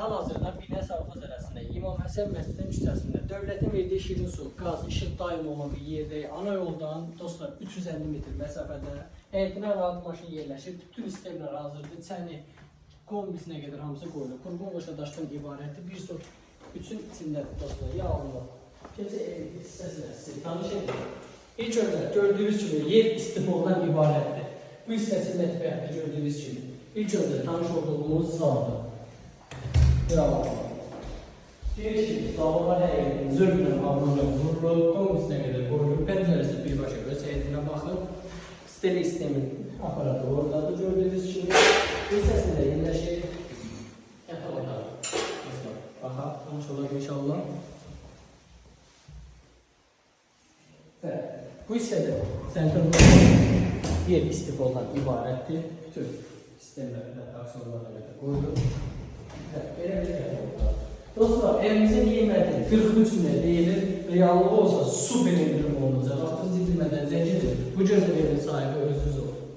Hal-hazırda Binə Savxoz ərazisində İmam Həsən məscidinin küçəsində dövlətin verdiyi şirin su, qaz, işıq daim olan bir yerdəyik. Ana yoldan dostlar 350 metr məsafədə həyətinə rahat maşın yerləşir. Bütün sistemlər hazırdır. Çəni kombisinə qədər hamısı qoyulur. Qurban qoşa daşdan ibarətdir. Bir çox üçün içindədir dostlar. Yağlı. Kimsə ev hissəsinə sizi tanış edir. İlk öncə gördüyünüz kimi yer istifoldan ibarətdir. Bu hissəsi mətbəxdə gördüyünüz kimi. İlk öncə tanış olduğumuz salondur. Bravo. Giriş salona həyətinin zövqlə abunə vurulub, komisinə qədər qoyulub, pəncərəsi birbaşa öz həyətinə baxıb, steli sistemin aparatı kimi. Hissəsində yerləşir. Yatak otağı. Dostlar, Baxaq, tanış olaq inşallah. Bu hissədə sentral yer istifoldan ibarətdir. Bütün sistemlərdə aksiyonlarına qoyulub. Evet, belə bir yer oldu. Dostlar, evimizin qiyməti 43 min deyilir. Reallığı olsa super indirim olunacaq. Vaxtınız itirmədən zəngidir. Bu gözəl evin sahibi özünüz olun.